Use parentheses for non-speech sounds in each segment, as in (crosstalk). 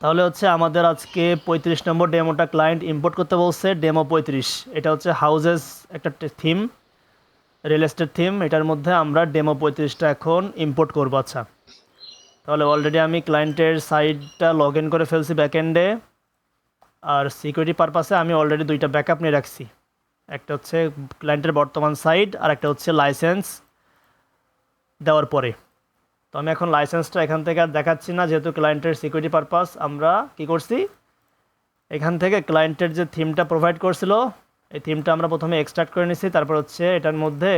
তাহলে হচ্ছে আমাদের আজকে পঁয়ত্রিশ নম্বর ডেমোটা ক্লায়েন্ট ইম্পোর্ট করতে বলছে ডেমো পঁয়ত্রিশ। এটা হচ্ছে হাউজেস একটা থিম রিয়েল এস্টেট থিম এটার মধ্যে আমরা ডেমো পঁয়ত্রিশটা এখন ইম্পোর্ট করব আচ্ছা। তাহলে অলরেডি আমি ক্লায়েন্টের সাইটটা লগ ইন করে ফেলছি ব্যাকএন্ডে আর সিকিউরিটি পারপাসে আমি অলরেডি দুইটা ব্যাকআপ নিয়ে রাখছি। একটা হচ্ছে ক্লায়েন্টের বর্তমান সাইট আর একটা হচ্ছে লাইসেন্স দেওয়ার পরে। তো আমি এখন লাইসেন্সটা এখান থেকে আর দেখাচ্ছি না, যেহেতু ক্লায়েন্টের সিকিউরিটি পারপাস আমরা কি করছি? এখান থেকে ক্লায়েন্টের যে থিমটা প্রোভাইড করছিল, এই থিমটা আমরা প্রথমে এক্সট্রাক্ট করে নিছি, তারপর হচ্ছে এটার মধ্যে,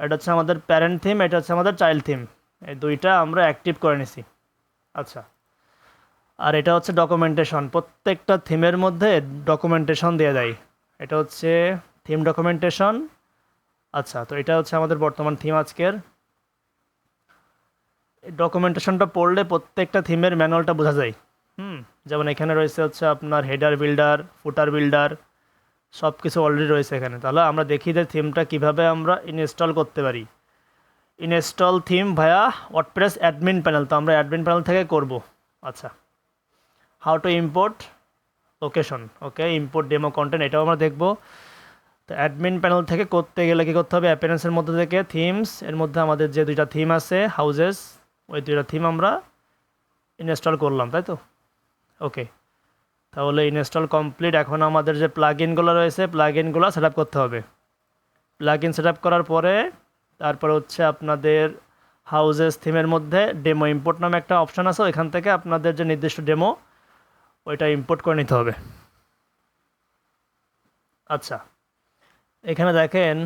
এটা হচ্ছে আমাদের প্যারেন্ট থিম এটা হচ্ছে আমাদের চাইল্ড থিম এই দুইটা আমরা অ্যাক্টিভ করে নিছি। আচ্ছা আর এটা হচ্ছে ডকুমেন্টেশন প্রত্যেকটা থিমের মধ্যে ডকুমেন্টেশন দিয়ে দেয়। এটা হচ্ছে থিম ডকুমেন্টেশন আচ্ছা তো এটা হচ্ছে আমাদের বর্তমান থিম আজকের। ডকুমেন্টেশনটা পড়লে প্রত্যেকটা থিমের ম্যানুয়ালটা বোঝা যায়। হুম, যেমন এখানে রয়েছে হচ্ছে আপনার হেডার বিল্ডার ফুটার বিল্ডার সব কিছু অলরেডি রয়েছে এখানে। তাহলে আমরা দেখি যে থিমটা কীভাবে আমরা ইনস্টল করতে পারি। Install theme via WordPress admin panel তো আমরা অ্যাডমিন প্যানেল থেকে করব। আচ্ছা how to import location okay import demo content এটাও আমরা দেখব। তো অ্যাডমিন প্যানেল থেকে করতে গেলে কী করতে হবে? অ্যাপিয়ারেন্সের মধ্যে থেকে থিমস এর মধ্যে আমাদের যে দুইটা থিম আছে হাউজেস ওই দুইটা থিম আমরা ইনস্টল করলাম, তাই তো? ওকে তাহলে ইনস্টল কমপ্লিট এখন আমাদের যে প্লাগ ইনগুলো রয়েছে প্লাগ ইনগুলো সেট আপ করতে হবে। প্লাগ ইন সেট আপ করার পরে তারপর হচ্ছে আপনাদের হাউজেস থিমের মধ্যে ডেমো ইম্পোর্ট নামে একটা অপশান আছে, ওইখান থেকে আপনাদের যে নির্দিষ্ট ডেমো ওইটা ইম্পোর্ট করে নিতে হবে। আচ্ছা এখানে দেখেন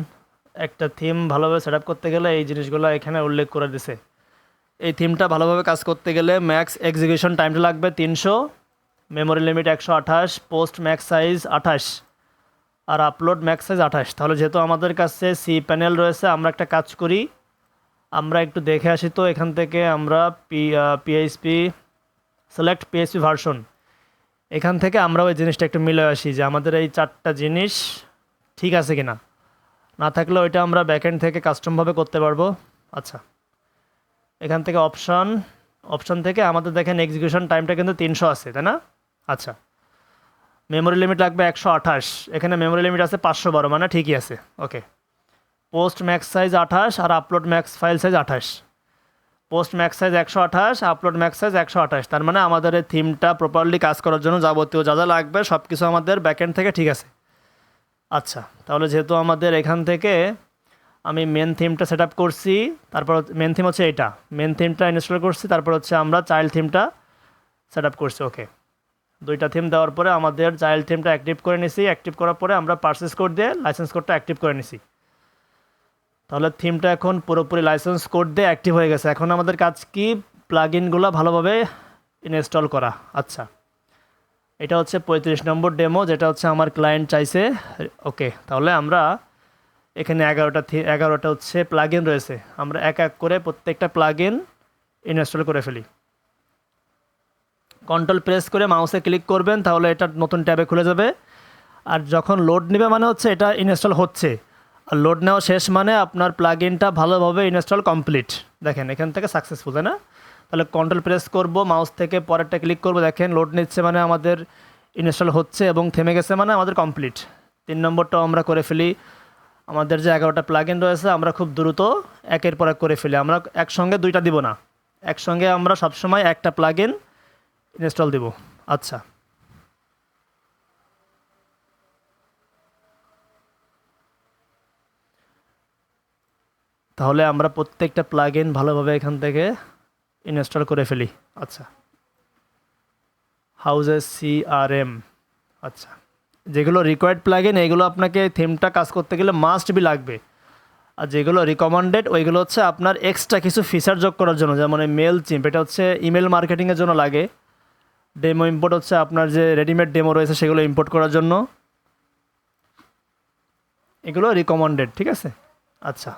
একটা থিম ভালোভাবে সেট আপ করতে গেলে এই জিনিসগুলো এখানে উল্লেখ করে দিছে। এই থিমটা ভালোভাবে কাজ করতে গেলে ম্যাক্স এক্সিকিউশন টাইমটা লাগবে তিনশো, মেমোরি লিমিট একশো আঠাশ, পোস্ট ম্যাক্স সাইজ আঠাশ, আর আপলোড ম্যাক্স সাইজ আঠাশ। তাহলে যেহেতু আমাদের কাছে সি প্যানেল রয়েছে, আমরা একটা কাজ করি। আমরা একটু দেখে আসি তো, এখান থেকে আমরা P PHP select PHP version এখান থেকে আমরা ওই জিনিসটা একটু মিলে আসি যে আমাদের এই চারটা জিনিস ঠিক আছে কি না না থাকলে ওইটা আমরা ব্যাকএন্ড থেকে কাস্টমভাবে করতে পারব। আচ্ছা। এখান থেকে অপশান অপশান থেকে আমাদের দেখেন এক্সিকিউশন টাইমটা কিন্তু তিনশো আছে, তাই না? আচ্ছা। মেমোরি লিমিট লাগবে একশো আঠাশ। এখানে মেমোরি লিমিট আছে পাঁচশো বারো মানে ঠিকই আছে। ওকে পোস্ট ম্যাক্স সাইজ আঠাশ আর আপলোড ম্যাক্স ফাইল সাইজ আঠাশ। পোস্ট ম্যাক্স সাইজ একশো আঠাশ আপলোড ম্যাক্স সাইজ একশো আঠাশ। তার মানে আমাদের এই থিমটা প্রপারলি কাজ করার জন্য যাবতীয় যা যা লাগবে সব কিছু আমাদের ব্যাকএন্ড থেকে ঠিক আছে। আচ্ছা তাহলে যেহেতু আমাদের এখান থেকে আমি মেন থিমটা সেট আপ করছি, তারপর মেন থিম হচ্ছে এটা। মেন থিমটা ইনস্টল করছি, তারপর হচ্ছে আমরা চাইল্ড থিমটা সেট আপ করছি ওকে দুইটা থিম দেওয়ার পরে আমাদের চাইল্ড থিমটা অ্যাক্টিভ করে নিছি। অ্যাক্টিভ করার পরে আমরা পার্সেস কোড দিয়ে লাইসেন্স কোডটা অ্যাক্টিভ করে নিছি। তাহলে থিমটা এখন পুরোপুরি লাইসেন্স কোড দিয়ে অ্যাক্টিভ হয়ে গেছে। এখন আমাদের কাজ কি? প্লাগ ইনগুলো ভালোভাবে ইনস্টল করা। আচ্ছা। এটা হচ্ছে পঁয়ত্রিশ নম্বর ডেমো যেটা হচ্ছে আমার ক্লায়েন্ট চাইছে। ওকে তাহলে আমরা এখানে এগারোটা এগারোটা হচ্ছে প্লাগ রয়েছে। আমরা এক এক করে প্রত্যেকটা প্লাগ ইন ইনস্টল করে ফেলি। কন্ট্রোল প্রেস করে মাউসে ক্লিক করবেন, তাহলে এটা নতুন ট্যাবে খুলে যাবে। আর যখন লোড নেবে মানে হচ্ছে এটা ইনস্টল হচ্ছে। আর লোড নেওয়া শেষ মানে আপনার প্লাগ ইনটা ভালোভাবে ইনস্টল কমপ্লিট দেখেন, এখান থেকে সাকসেসফুল তাই না? তাহলে কন্ট্রোল প্রেস করব মাউস থেকে পরেরটা ক্লিক করব। দেখেন লোড নিচ্ছে মানে আমাদের ইনস্টল হচ্ছে এবং থেমে গেছে মানে আমাদের কমপ্লিট তিন নম্বরটাও আমরা করে ফেলি। আমাদের যে এগারোটা প্লাগ ইন রয়েছে, আমরা খুব দ্রুত একের পর এক করে ফেলি। আমরা একসঙ্গে দুইটা দিব না। একসঙ্গে আমরা সবসময় একটা প্লাগ ইন ইনস্টল দিব। আচ্ছা। তাহলে আমরা প্রত্যেকটা প্লাগ ইন ভালোভাবে এখান থেকে ইনস্টল করে ফেলি। আচ্ছা। হাউজেস সি আর এম আচ্ছা। যেগুলো রিকোয়ার্ড প্লাগ এইগুলো আপনাকে থিমটা কাজ করতে গেলে মাস্ট বি লাগবে। আর যেগুলো রিকমেন্ডেড ওইগুলো হচ্ছে আপনার এক্সট্রা কিছু ফিচার যোগ করার জন্য। যেমন মেল চিম্প এটা হচ্ছে ইমেল মার্কেটিংয়ের জন্য লাগে। ডেমো ইম্পোর্ট হচ্ছে আপনার যে রেডিমেড ডেমো রয়েছে, সেগুলো ইম্পোর্ট করার জন্য। এগুলো রিকমেন্ডেড ঠিক আছে? আচ্ছা।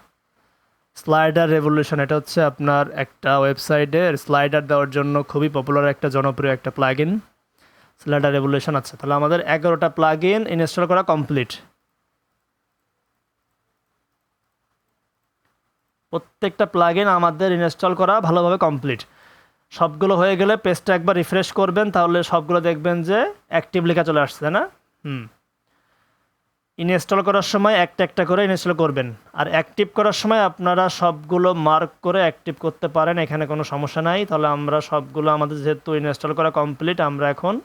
স্লাইডার রেভলিউশন এটা হচ্ছে আপনার একটা ওয়েবসাইটের স্লাইডার দেওয়ার জন্য খুবই পপুলার একটা জনপ্রিয় একটা প্লাগ ইন স্লাইডার রেভলিউশন আছে। তাহলে আমাদের এগারোটা প্লাগ ইন ইনস্টল করা কমপ্লিট প্রত্যেকটা প্লাগ ইন আমাদের ইনস্টল করা ভালোভাবে কমপ্লিট সবগুলো হয়ে গেলে পেজটা একবার রিফ্রেশ করবেন, তাহলে সবগুলো দেখবেন যে অ্যাক্টিভ লেখা চলে আসছে না? হুম। ইনস্টল করার সময় একটা একটা করে ইনস্টল করবেন। আর অ্যাক্টিভ করার সময় আপনারা সবগুলো মার্ক করে অ্যাক্টিভ করতে পারেন, এখানে কোনো সমস্যা নাই। তাহলে আমরা সবগুলো আমাদের যেহেতু ইনস্টল করা কমপ্লিট আমরা এখন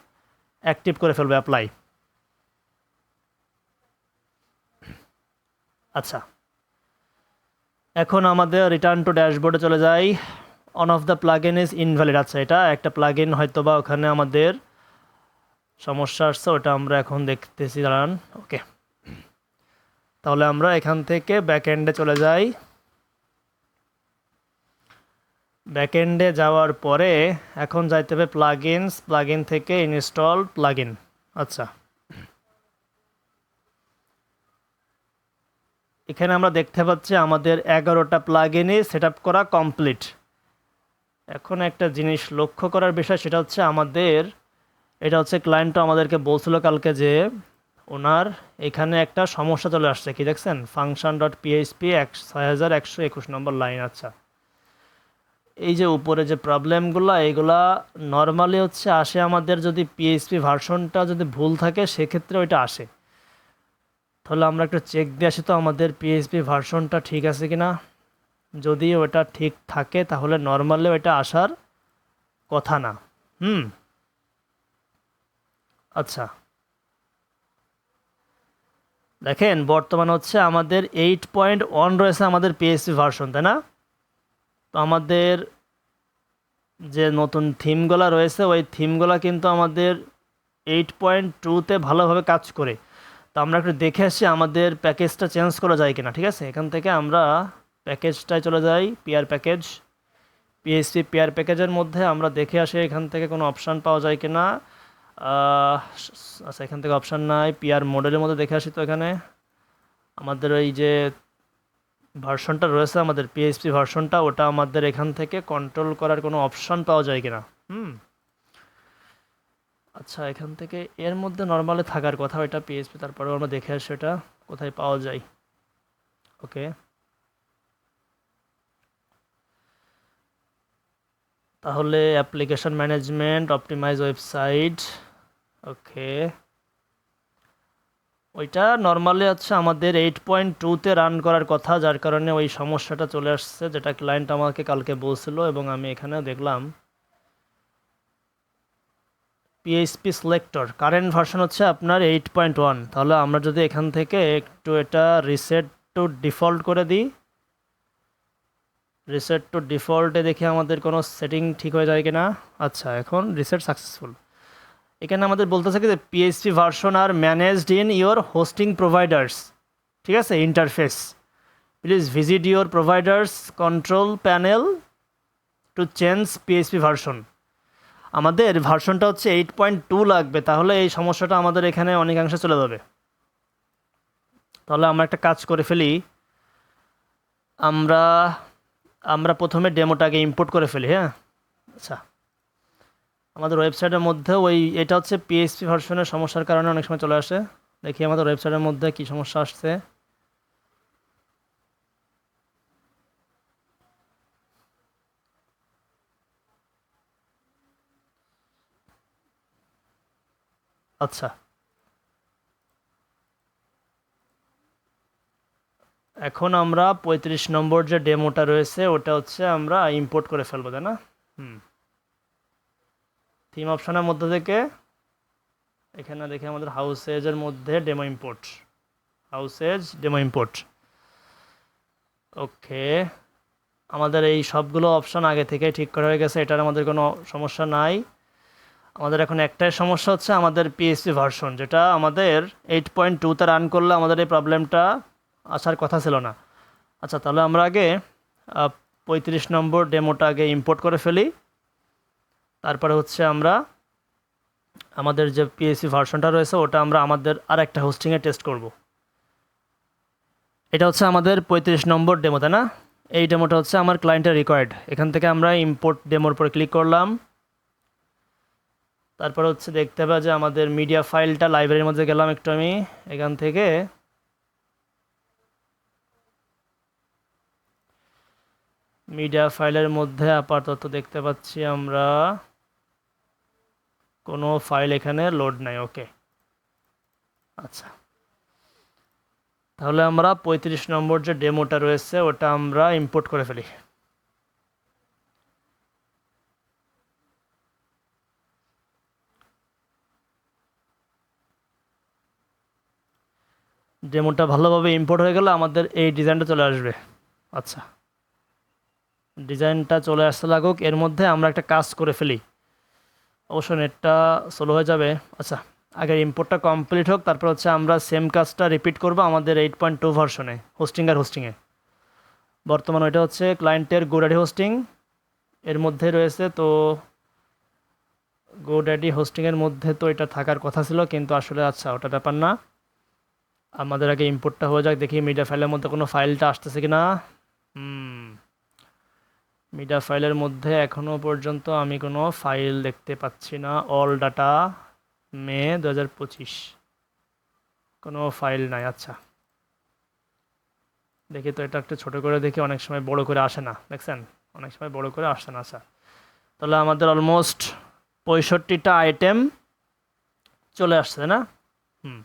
অ্যাক্টিভ করে ফেলবে অ্যাপ্লাই আচ্ছা। এখন আমাদের রিটার্ন টু ড্যাশবোর্ডে চলে যাই। One of the plugin is invalid আচ্ছা এটা একটা প্লাগ ইন হয়তো বা ওখানে আমাদের সমস্যা আসছে, ওটা আমরা এখন দেখতেছি, দাঁড়ান ওকে তাহলে আমরা এখান থেকে ব্যাকএন্ডে চলে যাই। ব্যাকএন্ডে যাওয়ার পরে এখন যাইতে হবে প্লাগ ইনস প্লাগ ইন থেকে ইনস্টল প্লাগ ইন আচ্ছা। এখানে আমরা দেখতে পাচ্ছি আমাদের এগারোটা প্লাগ ইনই সেট আপ করা কমপ্লিট এখন একটা জিনিস লক্ষ্য করার বিষয়, সেটা হচ্ছে আমাদের, এটা হচ্ছে ক্লায়েন্টটা আমাদেরকে বলছিল কালকে যে ওনার এখানে একটা সমস্যা চলে আসছে। কি দেখছেন? ফাংশন ডট পিএইচপি এক, ছয় হাজার একশো একুশ নম্বর লাইন আচ্ছা। এই যে উপরে যে প্রবলেমগুলো এইগুলা নর্মালি হচ্ছে আসে আমাদের যদি পিএইচপি ভার্সনটা যদি ভুল থাকে, সেক্ষেত্রে ওইটা আসে। তাহলে আমরা একটু চেক দিয়ে আসি তো আমাদের পিএইচপি ভার্সনটা ঠিক আছে কি না যদি ওটা ঠিক থাকে, তাহলে নর্মালি ওইটা আসার কথা না। হুম? আচ্ছা। দেখেন, বর্তমান হচ্ছে আমাদের এইট পয়েন্ট ওয়ান রয়েছে আমাদের পিএসপি ভার্সন, তাই না? তো আমাদের যে নতুন থিমগুলো রয়েছে, ওই থিমগুলো কিন্তু আমাদের এইট পয়েন্ট টুতে ভালোভাবে কাজ করে। তো আমরা একটু দেখে আসি আমাদের প্যাকেজটা চেঞ্জ করা যায় কিনা, ঠিক আছে? এখান থেকে আমরা প্যাকেজটায় চলে যাই পিয়ার প্যাকেজ। পিএসপি পিআর প্যাকেজের মধ্যে আমরা দেখে আসি এখান থেকে কোনো অপশান পাওয়া যায় কিনা। আচ্ছা এখান থেকে অপশান নাই পিআর মডেলের মধ্যে দেখে আসি তো এখানে। আমাদের ওই যে ভার্সনটা রয়েছে আমাদের পিএইচপি ভার্সনটা ওটা আমাদের এখান থেকে কন্ট্রোল করার কোনো অপশান পাওয়া যায় কিনা? হুম। আচ্ছা এখান থেকে এর মধ্যে নর্মালে থাকার কথা ওইটা পিএইচপি তারপরেও আমরা দেখে আসি এটা কোথায় পাওয়া যায়। ওকে। তাহলে application management optimize website okay. ওইটা নর্মালি হচ্ছে আমাদের এইট পয়েন্ট টুতে রান করার কথা, যার কারণে ওই সমস্যাটা চলে আসছে, যেটা ক্লায়েন্ট আমাকে কালকে বলছিল এবং আমি এখানে দেখলাম। পিএইচপি সিলেক্টর কারেন্ট ভার্সন হচ্ছে আপনার এইট পয়েন্ট ওয়ান তাহলে আমরা যদি এখান থেকে একটু এটা রিসেট টু ডিফল্ট করে দিই। রিসেট টু ডিফল্টে দেখি আমাদের কোনো সেটিং ঠিক হয়ে যায় কিনা। আচ্ছা এখন রিসেট সাকসেসফুল এখানে আমাদের বলতেছে কি যে PHP version are managed in your hosting providers ঠিক আছে? Interface please visit your providers control panel to change PHP version আমাদের ভার্সনটা হচ্ছে এইট পয়েন্ট টু লাগবে, তাহলে এই সমস্যাটা আমাদের এখানে অনেকাংশে চলে যাবে। তাহলে আমরা একটা কাজ করে ফেলি। আমরা আমরা প্রথমে ডেমোটাকে ইম্পোর্ট করে ফেলি হ্যাঁ? আচ্ছা। আমাদের ওয়েবসাইটের মধ্যে ওই, এটা হচ্ছে পিএইচপি ভার্সনের সমস্যার কারণে অনেক সময় চলে আসে। দেখি আমাদের ওয়েবসাইটের মধ্যে কি সমস্যা আসছে। আচ্ছা। এখন আমরা পঁয়ত্রিশ নম্বর যে ডেমোটা রয়েছে, ওটা হচ্ছে আমরা ইম্পোর্ট করে ফেলব, তাই না? হুম। থিম অপশনের মধ্যে থেকে এখানে দেখে আমাদের হাউস এজের মধ্যে demo import house edge demo import okay আমাদের এই সবগুলো অপশন আগে থেকে ঠিক করা হয়ে গেছে, এটার আমাদের কোনো সমস্যা নাই। আমাদের এখন একটাই সমস্যা হচ্ছে আমাদের পিএসপি ভার্সন যেটা আমাদের এইট পয়েন্ট টুতে রান করলে আমাদের এই প্রবলেমটা আসার কথা ছিল না। আচ্ছা তাহলে আমরা আগে পঁয়ত্রিশ নম্বর ডেমোটা আগে ইম্পোর্ট করে ফেলি। তারপরে হচ্ছে আমরা আমাদের যে পিএসসি ভার্সনটা রয়েছে, ওটা আমরা আমাদের আর একটা হোস্টিংয়ে টেস্ট করব। এটা হচ্ছে আমাদের পঁয়ত্রিশ নম্বর ডেমো তাই না? এই ডেমোটা হচ্ছে আমার ক্লায়েন্টের রিকোয়ার্ড এখান থেকে আমরা ইম্পোর্ট ডেমোর উপর ক্লিক করলাম। তারপর হচ্ছে দেখতে হবে যে আমাদের মিডিয়া ফাইলটা লাইব্রেরির মধ্যে গেলাম একটু আমি। এখান থেকে মিডিয়া ফাইলের মধ্যে আপাতত দেখতে পাচ্ছি আমরা কোনো ফাইল এখানে লোড নাই ওকে আচ্ছা। তাহলে আমরা পঁয়ত্রিশ নম্বর যে ডেমোটা রয়েছে, ওটা আমরা ইম্পোর্ট করে ফেলি। ডেমোটা ভালোভাবে ইম্পোর্ট হয়ে গেলে আমাদের এই ডিজাইনটা চলে আসবে। আচ্ছা। ডিজাইনটা চলে আসতে লাগুক, এর মধ্যে আমরা একটা কাজ করে ফেলি। অবশ্য নেটটা স্লো হয়ে যাবে। আচ্ছা আগে ইম্পোর্টটা কমপ্লিট হোক, তারপর হচ্ছে আমরা সেম কাজটা রিপিট করব আমাদের এইট পয়েন্ট টু ভার্সনে হোস্টিং আর হোস্টিংয়ে বর্তমান ওইটা হচ্ছে ক্লায়েন্টের গোডাডি হোস্টিং এর মধ্যে রয়েছে তো গোডাডি হোস্টিংয়ের মধ্যে তো এটা থাকার কথা ছিল, কিন্তু আসলে আচ্ছা ওটা ব্যাপার না। আমাদের আগে ইম্পোর্টটা হয়ে যাক, দেখি মিডিয়া ফাইলের মধ্যে কোনো ফাইলটা আসতেছে কি না হুম মিডিয়া ফাইলের মধ্যে এখনও পর্যন্ত আমি কোনো ফাইল দেখতে পাচ্ছি না। অল ডাটা মে দু হাজার পঁচিশ। কোনো ফাইল নাই আচ্ছা। দেখি তো এটা একটু ছোটো করে দেখি, অনেক সময় বড় করে আসে না, দেখছেন? অনেক সময় বড় করে আসে না আচ্ছা। তাহলে আমাদের অলমোস্ট পঁয়ষট্টিটা আইটেম চলে আসছে না? হুম।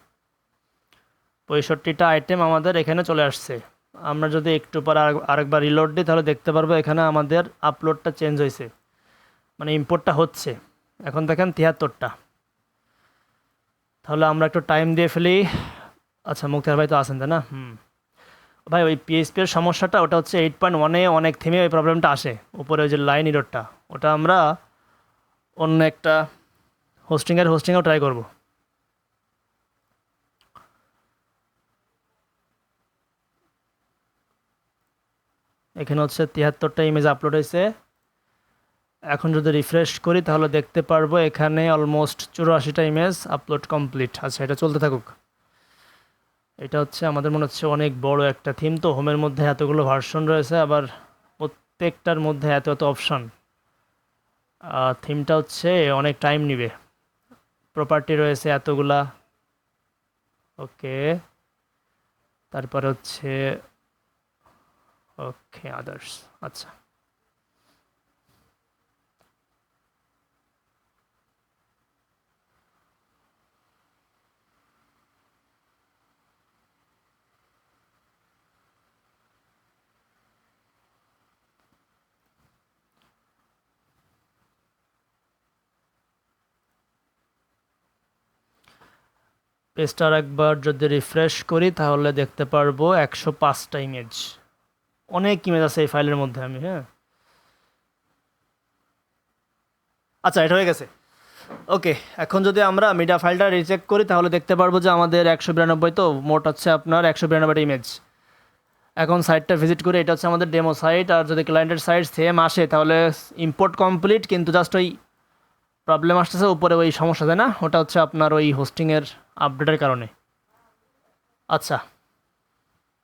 পঁয়ষট্টিটা আইটেম আমাদের এখানে চলে আসছে। আমরা যদি একটু পর আর- আরেকবার রিলোড দিই, তাহলে দেখতে পারব এখানে আমাদের আপলোডটা চেঞ্জ হয়েছে। মানে ইম্পোর্টটা হচ্ছে। এখন দেখেন তিয়াত্তরটা। তাহলে আমরা একটু টাইম দিয়ে ফেলি। আচ্ছা মুক্তার ভাই তো আছেন, তাই না? হুম। ভাই, ওই পিএসপি এর সমস্যাটা, ওটা হচ্ছে এইট পয়েন্ট ওয়ানে অনেক থেমে ওই প্রবলেমটা আসে। উপরে ওই যে লাইন ইরোডটা ওটা আমরা অন্য একটা হোস্টিংয়ের হোস্টিংয়েও ট্রাই করব। এখানে হচ্ছে তিয়াত্তরটা ইমেজ আপলোড হয়েছে। এখন যদি রিফ্রেশ করি, তাহলে দেখতে পারব এখানে অলমোস্ট চুরাশিটা ইমেজ আপলোড কমপ্লিট আচ্ছা এটা চলতে থাকুক। এটা হচ্ছে আমাদের মনে হচ্ছে অনেক বড় একটা থিম তো হোমের মধ্যে এতগুলো ভার্সন রয়েছে, আবার প্রত্যেকটার মধ্যে এত এত অপশান থিমটা হচ্ছে অনেক টাইম নিবে। প্রপার্টি রয়েছে এতগুলা। ওকে তারপরে হচ্ছে ওকে আদার্স আচ্ছা পেজটা আর একবার যদি রিফ্রেশ করি, তাহলে দেখতে পারব একশো পাঁচটা ইমেজ অনেক ইমেজ আছে এই ফাইলের মধ্যে আমি হ্যাঁ? আচ্ছা এটা হয়ে গেছে। ওকে এখন যদি আমরা মিডিয়া ফাইলটা রিচেক করি, তাহলে দেখতে পারব যে আমাদের একশো বিরানব্বই তো মোট হচ্ছে আপনার একশো বিরানব্বইটা ইমেজ এখন সাইটটা ভিজিট করে এটা হচ্ছে আমাদের ডেমো সাইট আর যদি ক্লায়েন্টের সাইট সেম আসে, তাহলে ইম্পোর্ট কমপ্লিট কিন্তু জাস্ট ওই প্রবলেম আসতেছে উপরে ওই সমস্যা, তাই না? ওটা হচ্ছে আপনার ওই হোস্টিংয়ের আপডেটের কারণে। আচ্ছা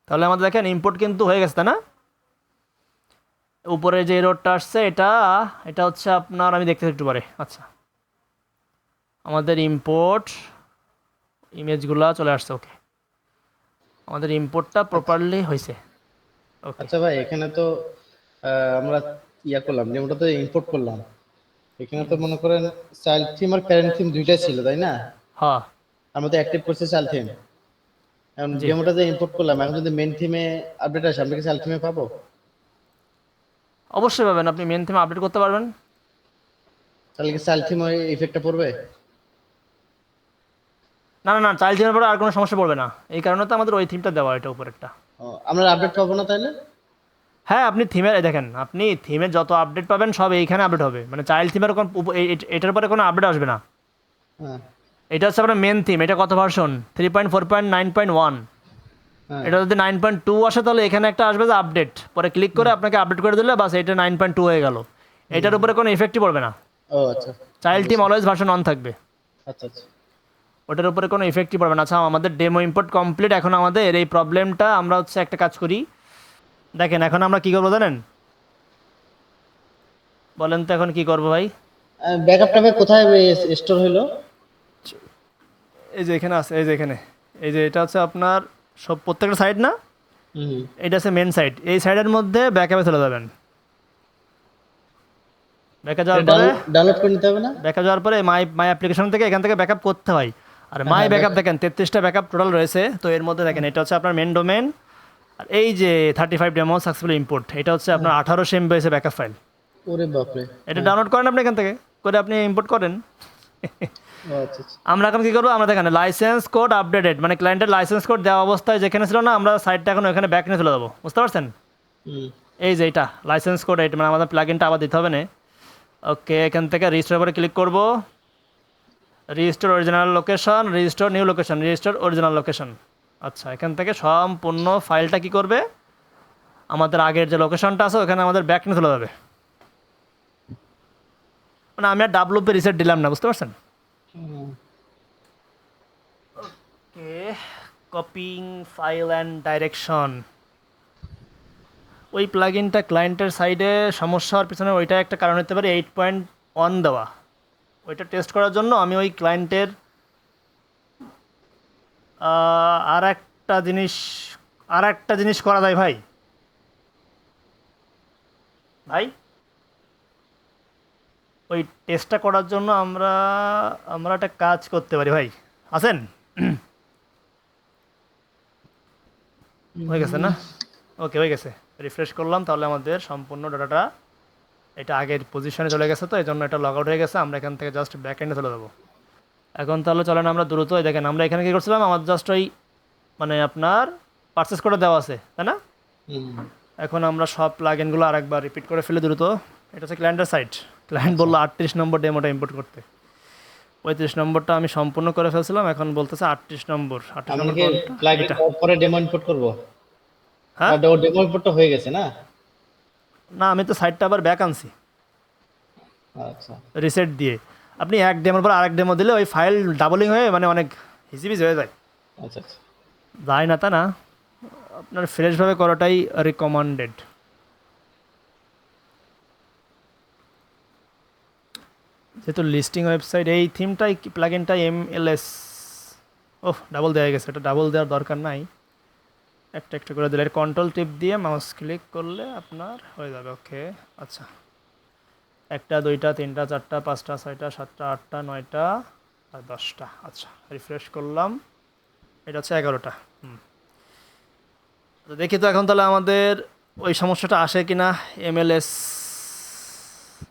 তাহলে আমাদের দেখেন ইম্পোর্ট কিন্তু হয়ে গেছে, তাই না? উপরে যে রোডটা আসছে এটা এটা হচ্ছে আপনার আমি দেখতে একটু পরে। আচ্ছা। আমাদের ইম্পোর্ট ইমেজগুলা চলে আসছে ওকে আমাদের ইম্পোর্টটা প্রপারলি হয়েছে ওকে আচ্ছা ভাই এখানে তো আমরা ইয়া করলাম যেমনটা তো ইম্পোর্ট করলাম। এখানে তো মনে করেন চাইল্ড থিম আর প্যারেন্ট থিম দুইটাই ছিল তাই না? হ্যাঁ। আমরা তো অ্যাক্টিভ করছি চাইল্ড থিম এখন ডেমোটা যে ইম্পোর্ট করলাম এখন যদি মেন থিমে আপডেট আসে আমরা কি চাইল্ড থিমে পাবো? অবশ্যই পাবেন আপনি মেন থিম আপডেট করতে পারবেন। তাহলে কি চাইল্ড থিম ইফেক্টটা পড়বে? না না না চাইল্ড থিমের পরে আর কোনো সমস্যা পড়বে না। এই কারণে তো আমাদের ওই থিমটা দেওয়া এটা উপর একটা ও, আমরা আপডেট পাবো না তাহলে? হ্যাঁ আপনি থিমের এই দেখেন আপনি থিমের যত আপডেট পাবেন সব এইখানে আপডেট হবে। মানে চাইল্ড থিমের কোনো এটার পরে কোনো আপডেট আসবে না। হ্যাঁ। এটা হচ্ছে আপনার মেন থিম এটা কত version three point four point nine point one এটা যদি নাইন পয়েন্ট টু আসে তাহলে এখানে একটা আসবে যে আপডেট পরে ক্লিক করে আপনাকে আপডেট করে দিলে বাস এটা নাইন পয়েন্ট টু হয়ে গেল। এটার উপরে কোনো ইফেক্টই পড়বে না। ও আচ্ছা। Child theme always version on থাকবে। আচ্ছা আচ্ছা। ওটার উপরে কোনো ইফেক্টই পড়বে না। আচ্ছা আমাদের ডেমো ইম্পোর্ট কমপ্লিট এখন আমাদের এই প্রবলেমটা আমরা হচ্ছে একটা কাজ করি। দেখেন এখন আমরা কি করব জানেন? বলেন তো এখন কি করব ভাই? ব্যাকআপ টাবে কোথায় স্টোর হলো এই যে এখানে আছে এই যে এখানে। এই যে এটা হচ্ছে আপনার সব প্রত্যেকটা সাইড না? এটা হচ্ছে মেন সাইড এই সাইডের মধ্যে ব্যাকআপে চলে যাবেন। যাওয়ার পরে ডাউনলোড করে নিতে হবে না? ব্যাকআপ যাওয়ার পরে মাই মাই অ্যাপ্লিকেশন থেকে এখান থেকে ব্যাকআপ করতে হয়। আর মাই ব্যাকআপ দেখেন তেত্রিশটা ব্যাকআপ টোটাল রয়েছে। তো এর মধ্যে দেখেন এটা হচ্ছে আপনার মেন ডোমেন আর এই যে thirty five demo successful import এটা হচ্ছে আপনার আঠারোশো এমবি হয়েছে ব্যাকআপ ফাইল ওরে বাপরে। এটা ডাউনলোড করেন আপনি এখান থেকে। করে আপনি ইম্পোর্ট করেন। আমরা এখন কি করব? আমরা দেখেন লাইসেন্স কোড আপডেটেড মানে ক্লায়েন্টের লাইসেন্স কোড দেওয়া অবস্থায় যেখানে ছিল না আমরা সাইটটা এখন ওখানে ব্যাক নিয়ে চলে যাব। বুঝতে পারছেন? এই যে এটা লাইসেন্স কোড এইটা মানে আমাদের প্লাগিনটা আবার দিতে হবে না। ওকে এখান থেকে রেজিস্টার করে ক্লিক করব। Register original location register new location register original location আচ্ছা এখান থেকে সম্পূর্ণ ফাইলটা কি করবে? আমাদের আগের যে লোকেশনটা আছে ওখানে আমাদের ব্যাক নিয়ে চলে যাবে। মানে আমি আর ডাব্লুপি রিসেট দিলাম না বুঝতে পারছেন। Okay copying file and direction ওই প্লাগইনটা ক্লায়েন্টের সাইডে সমস্যা হওয়ার পিছনে ওইটা একটা কারণ হতে পারে এইট পয়েন্ট ওয়ান দেওয়া। ওইটা টেস্ট করার জন্য আমি ওই ক্লায়েন্টের আর একটা জিনিস আর একটা জিনিস করা যায় ভাই। ভাই? ওই টেস্টটা করার জন্য আমরা আমরা একটা কাজ করতে পারি ভাই। আছেন হয়ে গেছে না? ওকে হয়ে গেছে। রিফ্রেশ করলাম তাহলে আমাদের সম্পূর্ণ ডাটাটা এটা আগের পজিশনে চলে গেছে তো এই জন্য এটা লগ আউট হয়ে গেছে আমরা এখান থেকে জাস্ট ব্যাক এন্ডে চলে যাব। এখন তাহলে চলেন আমরা দ্রুত দেখেন আমরা এখানে কী করছিলাম আমার জাস্ট ওই মানে আপনার পারচেস করে দেওয়া আছে তাই না? এখন আমরা সব প্লাগইনগুলো আরেকবার রিপিট করে ফেলে দ্রুত। এটা হচ্ছে ক্লায়েন্টের সাইট ক্লায়েন্ট বলল আটত্রিশ নম্বর ডেমোটা ইম্পোর্ট করতে। পঁয়ত্রিশ নম্বরটা আমি সম্পূর্ণ করে ফেলছিলাম এখন বলতেছে আটত্রিশ নম্বর। আটত্রিশ। পরে ডেমো ইম্পোর্ট করব? হ্যাঁ? ডেমো হয়ে গেছে না? না আমি তো সাইটটা আবার ব্যাক আনছি। আচ্ছা। রিসেট দিয়ে। আপনি এক ডেমোর পর আরেক ডেমো দিলে ওই ফাইল ডাবলিং হয়ে মানে অনেক হিজিবিজ হয়ে যায়। আচ্ছা আচ্ছা। যায় না তা না। আপনার ফ্রেশভাবে করাটাই রিকমান্ডেড যেহেতু লিস্টিং ওয়েবসাইট এই থিমটাই প্লাগিনটাই M L S oh double দেওয়া গেছে, এটা ডাবল দেওয়ার দরকার নাই। একটা একটা করে দিলে কন্ট্রোল টিপ দিয়ে মাউস ক্লিক করলে আপনার হয়ে যাবে ওকে আচ্ছা। একটা, দুইটা, তিনটা, চারটা, পাঁচটা, ছয়টা, সাতটা, আটটা, নয়টা আর দশটা। আচ্ছা রিফ্রেশ করলাম। এটা হচ্ছে এগারোটা। হুম। দেখি তো এখন তাহলে আমাদের ওই সমস্যাটা আসে কি না এমএলএস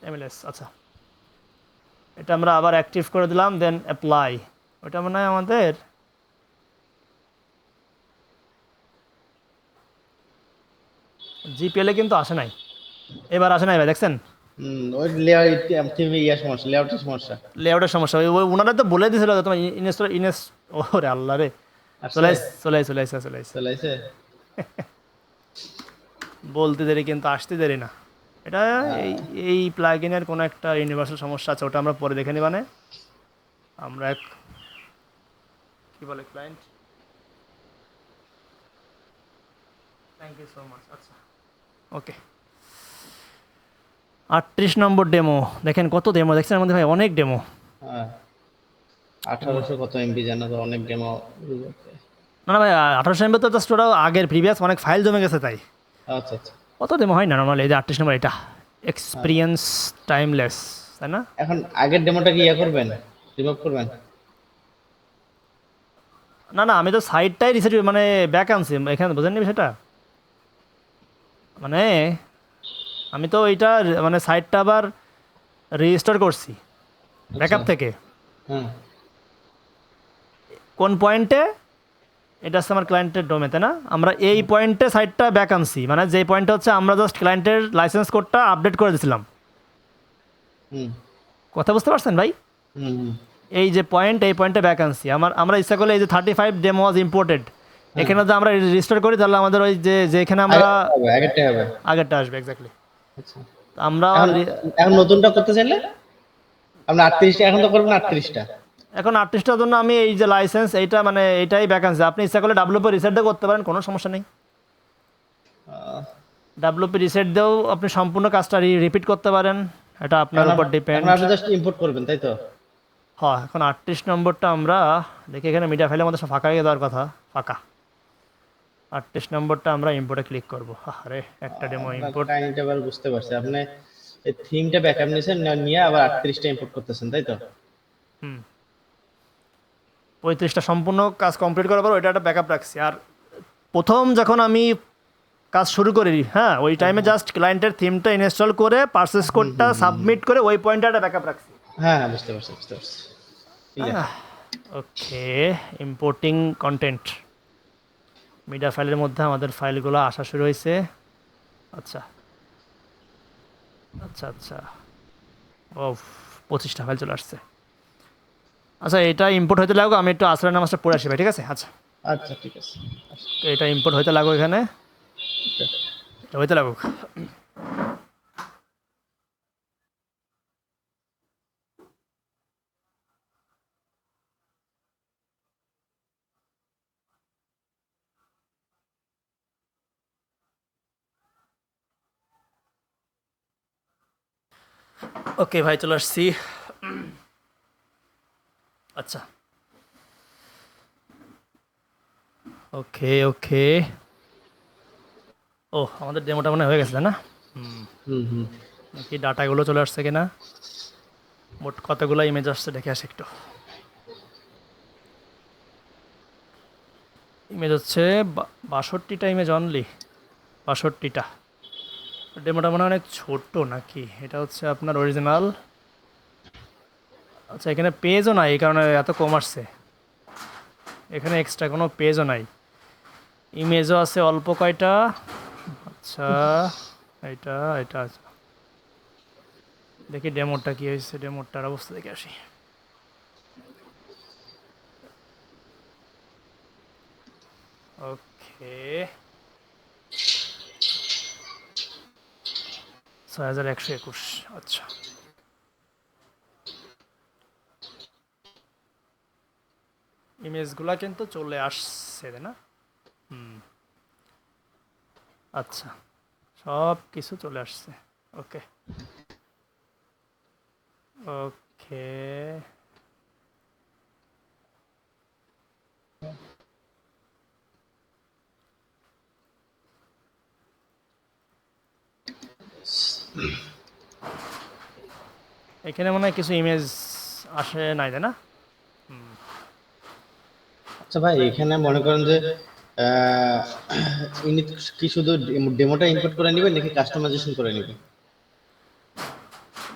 এমএলএস আচ্ছা। এটা আমরা আবার অ্যাক্টিভ করে দিলাম দেন অ্যাপ্লাই ওটা মনে হয় আমাদের জিপিএলে কিন্তু আসে নাই। এবার আসে নাই ভাই দেখছেন? হুম ওই লেআউট টিভি সমস্যা লেআউটের সমস্যা। ওই ওই ওনারা তো বলে দিয়েছিল তোমার ইনস্টল ইনস ওরে আল্লাহ রে। চলে আইস- চলে আইস, চলে আইস, চলে (laughs) বলতে দেরি কিন্তু আসতে দেরি না। এটা এই এই প্লাগইনের কোনো একটা ইউনিভার্সাল সমস্যা আছে ওটা আমরা পরে দেখে নিবানে আমরা এক কি বলে client thank you so much আচ্ছা। ওকে আটত্রিশ নম্বর ডেমো দেখেন কত ডেমো দেখছেন মধ্যে ভাই অনেক ডেমো হ্যাঁ। আঠারোশো কত এমবি জানা তো অনেক ডেমো না না ভাই আঠারোশো এমবি তো জাস্ট ওরা আগের প্রিভিয়াস অনেক ফাইল জমে গেছে তাই। আচ্ছা আচ্ছা। কত ডেমো হয়? না নর্মালি এই যে আটত্রিশ নম্বর এটা এক্সপিরিয়েন্স টাইমলেস তাই না? এখন আগের ডেমোটা কি ইয়া করবেন? রিমুভ করবেন? না না আমি তো সাইডটাই রিসেট মানে ব্যাক আনছি এখানে বোঝেন নি সেটা মানে আমি তো এইটা মানে সাইডটা আবার রেজিস্টার করছি ব্যাকআপ থেকে। হ্যাঁ। কোন পয়েন্টে এটা হচ্ছে আমার ক্লায়েন্টের ডোমে তাই না? আমরা এই পয়েন্টে সাইডটা ব্যাক আনছি। মানে যে পয়েন্টটা হচ্ছে আমরা জাস্ট ক্লায়েন্টের লাইসেন্স কোডটা আপডেট করে দিয়েছিলাম হুম। কথা বুঝতে পারছেন ভাই? এই যে পয়েন্ট এই পয়েন্টে ভ্যাকান্সি আমার আমরা ইচ্ছা করলে এই যে thirty five demo was imported এখানে যদি আমরা রেজিস্টার করি তাহলে আমাদের ওই যে যেখানে আমরা আগেরটা আসবে এক্স্যাক্টলি আচ্ছা। আমরা এখন নতুনটা করতে চাইলে? আপনি আটত্রিশটা এখন তো করবেন আটত্রিশটা। এখন আর্টিস্টটার জন্য আমি এই যে লাইসেন্স এইটা মানে এটাই ভ্যাকান্সি আপনি ইচ্ছা করলে ডাব্লুপি রিসেট দিয়ে করতে পারেন কোনো সমস্যা নেই। ডাব্লুপি রিসেট দিয়েও আপনি সম্পূর্ণ কাজটা রিপিট করতে পারেন। এটা আপনার উপর ডিপেন্ড আপনি জাস্ট ইম্পোর্ট করবেন তাই তো? হ্যাঁ এখন আটত্রিশ নম্বরটা আমরা দেখি এখানে মিডিয়া ফাইলের মধ্যে সব ফাঁকা হয়ে দেওয়ার কথা। ফাঁকা। আটত্রিশ নম্বরটা আমরা ইম্পোর্টে ক্লিক করব। আরে একটা ডেমো ইম্পোর্ট কাহিনিটা এবার বুঝতে পারছি। আপনি এই থিমটা ব্যাকআপ নিয়েছেন নিয়ে আবার আটত্রিশটা ইম্পোর্ট করতেছেন তাই তো? হুম। পঁয়ত্রিশটা সম্পূর্ণ কাজ কমপ্লিট করার পর ওইটা একটা ব্যাকআপ রাখছি। আর প্রথম যখন আমি কাজ শুরু করি হ্যাঁ ওই টাইমে জাস্ট ক্লায়েন্টের থিমটা ইনস্টল করে পার্সেস কোডটা সাবমিট করে ওই পয়েন্টটা একটা ব্যাকআপ রাখছি। হ্যাঁ হ্যাঁ বুঝতে পারছি বুঝতে পারছি। ওকে ইম্পোর্টিং কন্টেন্ট মিডিয়া ফাইলের মধ্যে আমাদের ফাইলগুলো আসা শুরু হয়েছে। আচ্ছা। আচ্ছা আচ্ছা। ও পঁচিশটা ফাইল চলে আসছে। আচ্ছা এটা ইম্পোর্ট হইতে লাগো আমি একটু আসরের নামাজটা পড়ে আসি ভাই ঠিক আছে? আচ্ছা। আচ্ছা ঠিক আছে। এটা ইম্পোর্ট হইতে লাগো এখানে। এটা হইতে লাগুক ওকে ভাই চলে আসছি। আচ্ছা। ওকে ওকে। ও আমাদের ডেমোটা মনে হয় হয়ে গেছে না? হুম। হুম নাকি ডাটাগুলো চলে আসছে কিনা? মোট কতগুলো ইমেজ আসছে দেখে আসি একটু। ইমেজ হচ্ছে বাষট্টিটা ইমেজ অনলি বাষট্টিটা। ডেমোটা মনে হয় অনেক ছোট নাকি? এটা হচ্ছে আপনার অরিজিনাল আচ্ছা এখানে পেজও নাই, এই কারণে এত কম আসছে। এখানে এক্সট্রা কোনো পেজও নাই। ইমেজও আছে অল্প কয়টা? আচ্ছা এটা এটা আছে। দেখি ডেমোটা কি হয়েছে ডেমোটার অবস্থা দেখে আসি। ওকে ছয় হাজার একশো একুশ আচ্ছা। ইমেজগুলা কিন্তু চলে আসছে না? হুম। আচ্ছা সব কিছু চলে আসছে, ওকে। ওকে। এখানে মনে হয় কিছু ইমেজ আসে নাই, তাই না? আচ্ছা ভাই এখানে মনে করেন যে ইনি কি শুধু ডেমোটা ইম্পোর্ট করে নেবেন নাকি কাস্টমাইজেশন করে নেবেন?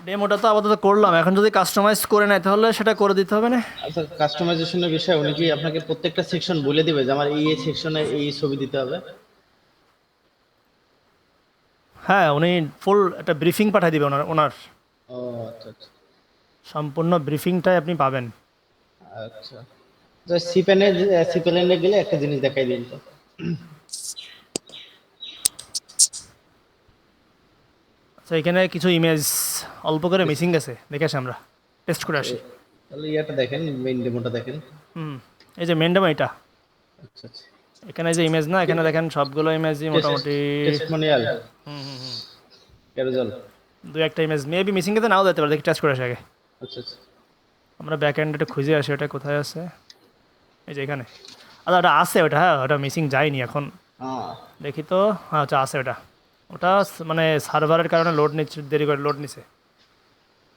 ডেমোটা তো আপাতত করলাম। এখন যদি কাস্টমাইজ করে নেয় তাহলে সেটা করে দিতে হবে না? আচ্ছা কাস্টমাইজেশনের বিষয়ে উনি কি আপনাকে প্রত্যেকটা সেকশন বলে দিবে যে আমার এই এই সেকশনে এই ছবি দিতে হবে? হ্যাঁ উনি ফুল একটা ব্রিফিং পাঠিয়ে দিবে ওনার ওনার। ও আচ্ছা আচ্ছা। সম্পূর্ণ ব্রিফিংটাই আপনি পাবেন। আচ্ছা। তো সি প্যানে সি প্যানে গেলে একটা জিনিস দেখাই দিন তো। আচ্ছা এখানে কিছু ইমেজ অল্প করে মিসিং গেছে দেখে আসি আমরা। টেস্ট করে আসি। তাহলে ইয়াটা দেখেন মেইন ডেমোটা দেখেন। হুম এই যে মেন ডেমো এটা। আচ্ছা আচ্ছা। এখানে যে ইমেজ না এখানে দেখেন সবগুলো ইমেজই মোটামুটি টেস্টিমোনিয়াল হুম হুম হুম। ক্যারোজাল দু একটা ইমেজ মেবি মিসিং গেতে নাও যেতে পারে দেখি টেস্ট করে আসি আগে। আচ্ছা আচ্ছা। আমরা ব্যাক এন্ডটা খুঁজে আসি ওটা কোথায় আছে? এই যে এখানে। আচ্ছা ওটা আছে ওটা হ্যাঁ ওটা মিসিং যায়নি এখন। হ্যাঁ। দেখি তো হ্যাঁ আচ্ছা আছে ওটা। ওটা মানে সার্ভারের কারণে লোড নিচ্ছে দেরি করে লোড নিছে।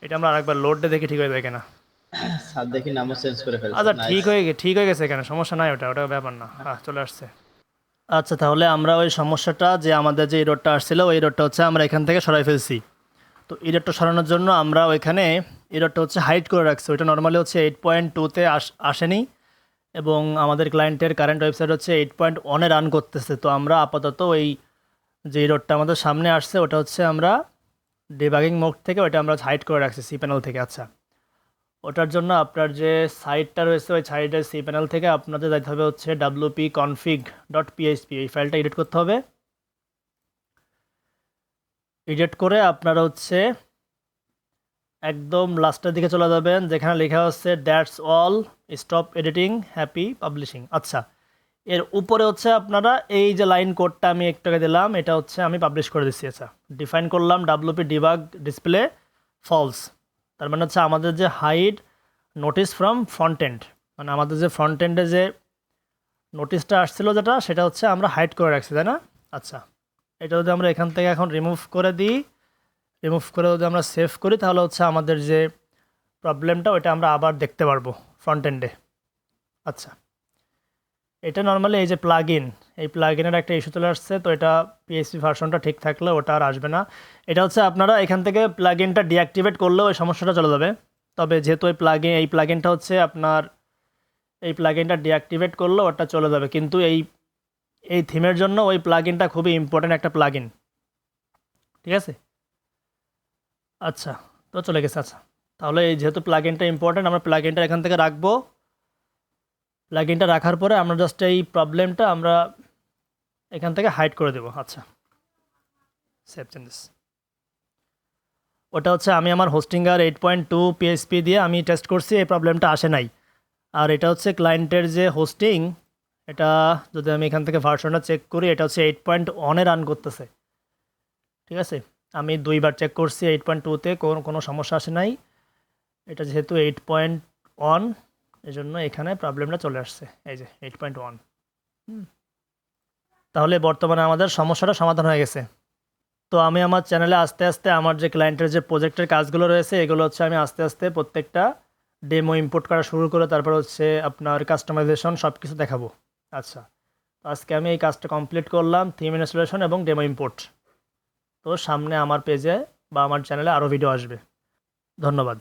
এটা আমরা আরেকবার লোড দিয়ে দেখি ঠিক হয়ে যায় কিনা। স্যার দেখি নামও চেঞ্জ করে ফেলছে। আচ্ছা ঠিক হয়ে গে- ঠিক হয়ে গেছে এখানে সমস্যা নাই ওটা ওটা ব্যাপার না। হ্যাঁ চলে আসছে। আচ্ছা তাহলে আমরা ওই সমস্যাটা যে আমাদের যে রোডটা আসছিল ওই রোডটা হচ্ছে আমরা এখান থেকে সরাই ফেলছি। তো এই রোডটা সরানোর জন্য আমরা ওইখানে এই রোডটা হচ্ছে হাইড করে রাখছি। ওইটা নর্মালি হচ্ছে এইট পয়েন্ট টুতে আসেনি। এবং আমাদের ক্লায়েন্টের কারেন্ট ওয়েবসাইট হচ্ছে এইট পয়েন্ট ওয়ানে রান করতেছে। তো আমরা আপাতত ওই যে রোডটা আমাদের সামনে আসছে, ওটা হচ্ছে আমরা ডিবাগিং মোড থেকে ওটা আমরা হাইড করে রাখছি সি প্যানেল থেকে। আচ্ছা ওটার জন্য আপনার যে সাইটটা রয়েছে, ওই সাইটের সি প্যানেল থেকে আপনাদের যাইতে হবে হচ্ছে ডাব্লুপি কনফিগ ডট পিএইচপি এই ফাইলটা এডিট করতে হবে। এডিট করে আপনারা হচ্ছে একদম লাস্টের দিকে চলে যাবেন, যেখানে লেখা হচ্ছে that's all stop editing happy publishing আচ্ছা এর উপরে হচ্ছে আপনারা এই যে লাইন কোডটা আমি একটু আগে দিলাম, এটা হচ্ছে আমি পাবলিশ করে দিচ্ছি আচ্ছা ডিফাইন করলাম ডাব্লুপি ডিবাগ ডিসপ্লে ফলস তার মানে হচ্ছে আমাদের যে hide notice from front end মানে আমাদের যে ফ্রন্ট এন্ডে যে নোটিশটা আসছিল যেটা, সেটা হচ্ছে আমরা হাইড করে রাখছি, তাই না? আচ্ছা এটা যদি আমরা এখান থেকে এখন রিমুভ করে দিই রিমুভ করে যদি আমরা সেভ করি, তাহলে হচ্ছে আমাদের যে প্রবলেমটা ওইটা আমরা আবার দেখতে পারব ফ্রন্ট এন্ডে আচ্ছা। এটা নর্মালি এই যে প্লাগ ইন এই প্লাগ ইনের একটা ইস্যু চলে আসছে, তো এটা পিএসপি ভার্সনটা ঠিক থাকলে ওটা আর আসবে না। এটা হচ্ছে আপনারা এখান থেকে প্লাগ ইনটা ডিঅ্যাক্টিভেট করলেও এই সমস্যাটা চলে যাবে। তবে যেহেতু এই প্লাগ এই প্লাগ ইনটা হচ্ছে আপনার, এই প্লাগ ইনটা ডিঅ্যাক্টিভেট করলেও ওটা চলে যাবে। কিন্তু এই এই থিমের জন্য ওই প্লাগ ইনটা খুবই ইম্পর্ট্যান্ট একটা প্লাগ ইন ঠিক আছে? আচ্ছা তো চলে গেছে আচ্ছা। তাহলে এই যেহেতু প্লাগ ইনটা ইম্পর্ট্যান্ট আমরা প্লাগ ইনটা এখান থেকে রাখব। প্লাগ ইনটা রাখার পরে আমরা জাস্ট এই প্রবলেমটা আমরা এখান থেকে হাইড করে দেবো। আচ্ছা সেভ চেঞ্জেস ওটা হচ্ছে আমি আমার Hostinger eight point two PHP দিয়ে আমি টেস্ট করছি, এই প্রবলেমটা আসে নাই। আর এটা হচ্ছে ক্লায়েন্টের যে হোস্টিং এটা যদি আমি এখান থেকে ভার্সনটা চেক করি, এটা হচ্ছে এইট পয়েন্ট ওয়ানে রান করতেছে। ঠিক আছে? আমি দুইবার চেক করছি এইট পয়েন্ট টুতে কোনো কোনো সমস্যা আসে নাই। এটা যেহেতু এইট পয়েন্ট ওয়ান এই জন্য এখানে প্রবলেমটা চলে আসছে। এই যে এইট পয়েন্ট ওয়ান তাহলে বর্তমানে আমাদের সমস্যাটা সমাধান হয়ে গেছে। তো আমি আমার চ্যানেলে আস্তে আস্তে আমার যে ক্লায়েন্টের যে প্রজেক্টের কাজগুলো রয়েছে, এগুলো হচ্ছে আমি আস্তে আস্তে প্রত্যেকটা ডেমো ইম্পোর্ট করা শুরু করে তারপর হচ্ছে আপনার কাস্টমাইজেশন সব কিছু দেখাবো। আচ্ছা তো আজকে আমি এই কাজটা কমপ্লিট করলাম থিম ইনস্টলেশন এবং ডেমো ইম্পোর্ট তো সামনে আমার পেজে বা আমার চ্যানেলে আরও ভিডিও আসবে। ধন্যবাদ।